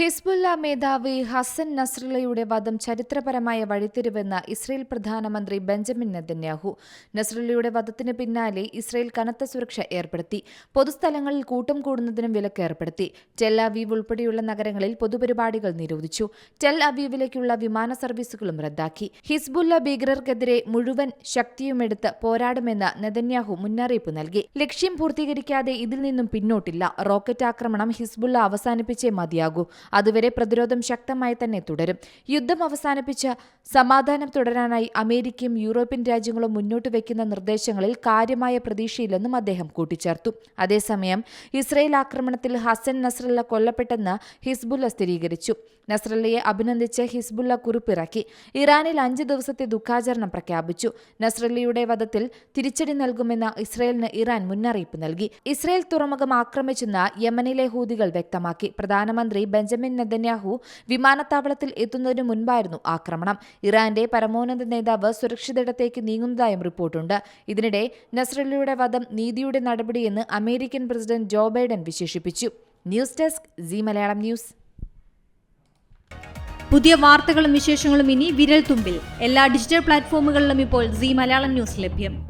ഹിസ്ബുല്ല മേധാവി ഹസൻ നസ്രലയുടെ വധം ചരിത്രപരമായ വഴിത്തിരിവെന്ന് ഇസ്രയേൽ പ്രധാനമന്ത്രി ബെഞ്ചമിൻ നെതന്യാഹു. നസ്രലയുടെ വധത്തിന് പിന്നാലെ ഇസ്രയേൽ കനത്ത സുരക്ഷ ഏർപ്പെടുത്തി. പൊതുസ്ഥലങ്ങളിൽ കൂട്ടം കൂടുന്നതിനും വിലക്ക് ഏർപ്പെടുത്തി. ടെൽ അവീവ് ഉൾപ്പെടെയുള്ള നഗരങ്ങളിൽ പൊതുപരിപാടികൾ നിരോധിച്ചു. ടെൽ അവീവിലേക്കുള്ള വിമാന സർവീസുകളും റദ്ദാക്കി. ഹിസ്ബുല്ല ഭീകരർക്കെതിരെ മുഴുവൻ ശക്തിയുമെടുത്ത് പോരാടുമെന്ന് നെതന്യാഹു മുന്നറിയിപ്പ് നൽകി. ലക്ഷ്യം പൂർത്തീകരിക്കാതെ ഇതിൽ നിന്നും പിന്നോട്ടില്ല. റോക്കറ്റ് ആക്രമണം ഹിസ്ബുല്ല അവസാനിപ്പിച്ചേ മതിയാകൂ. അതുവരെ പ്രതിരോധം ശക്തമായി തന്നെ തുടരും. യുദ്ധം അവസാനിപ്പിച്ച് സമാധാനം തുടരാനായി അമേരിക്കയും യൂറോപ്യൻ രാജ്യങ്ങളും മുന്നോട്ട് വയ്ക്കുന്ന നിർദ്ദേശങ്ങളിൽ കാര്യമായ പ്രതീക്ഷയില്ലെന്നും അദ്ദേഹം കൂട്ടിച്ചേർത്തു. അതേസമയം ഇസ്രയേൽ ആക്രമണത്തിൽ ഹസൻ നസ്രല്ല കൊല്ലപ്പെട്ടെന്ന് ഹിസ്ബുല്ല സ്ഥിരീകരിച്ചു. നസ്രല്ലയെ അഭിനന്ദിച്ച് ഹിസ്ബുല്ല കുറിപ്പിറക്കി. ഇറാനിൽ അഞ്ച് ദിവസത്തെ ദുഃഖാചരണം പ്രഖ്യാപിച്ചു. നസ്രല്ലയുടെ വധത്തിൽ തിരിച്ചടി നൽകുമെന്ന് ഇസ്രയേലിന് ഇറാൻ മുന്നറിയിപ്പ് നൽകി. ഇസ്രയേൽ തുറമുഖം ആക്രമിച്ചെന്ന് യമനിലെ ഹൂതികൾ വ്യക്തമാക്കി. പ്രധാനമന്ത്രി ബെഞ്ചമിൻ നെതന്യാഹു വിമാനത്താവളത്തിൽ എത്തുന്നതിനു മുൻപായിരുന്നു ആക്രമണം. ഇറാന്റെ പരമോന്നത നേതാവ് സുരക്ഷിതയിടത്തേക്ക് നീങ്ങുന്നതായും റിപ്പോർട്ടുണ്ട്. ഇതിനിടെ നസ്രല്ലയുടെ വധം നീതിയുടെ നടപടിയെന്ന് അമേരിക്കൻ പ്രസിഡന്റ് ജോ ബൈഡൻ വിശേഷിപ്പിച്ചു. News desk Zee Malayalam news. പുതിയ വാർത്തകളും വിശേഷങ്ങളും ഇനി വിരൽ തുമ്പിൽ എല്ലാ ഡിജിറ്റൽ പ്ലാറ്റ്ഫോമുകളിലും ഇപ്പോൾ സി മലയാളം ന്യൂസ് ലഭ്യം.